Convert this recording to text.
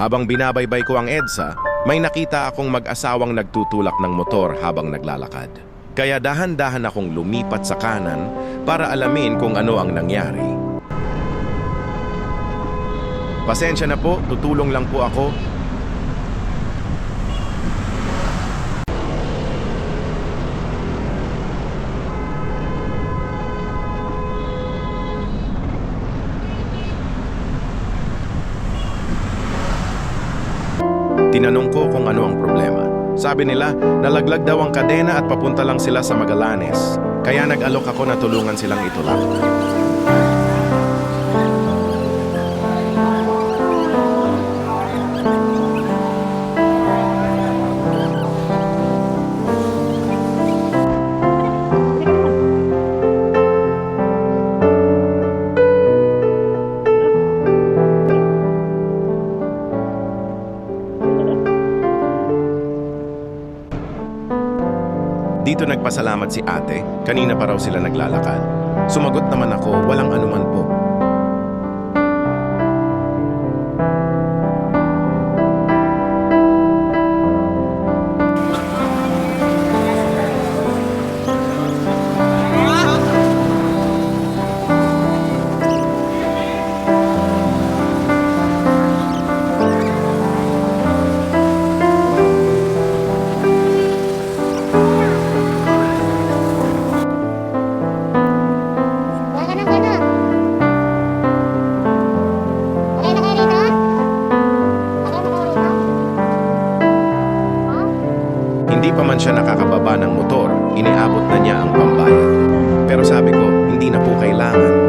Habang binabaybay ko ang EDSA, may nakita akong mag-asawang nagtutulak ng motor habang naglalakad. Kaya dahan-dahan akong lumipat sa kanan para alamin kung ano ang nangyari. Pasensya na po, tutulong lang po ako. Tinanong ko kung ano ang problema. Sabi nila, nalaglag daw ang kadena at papunta lang sila sa Magallanes. Kaya nag-alok ako na tulungan silang itulak. Dito nagpasalamat si ate, kanina pa raw sila naglalakad. Sumagot naman ako, walang anuman po. Hindi pa man siya nakakababa ng motor, iniabot na niya ang pambayad. Pero sabi ko, hindi na po kailangan.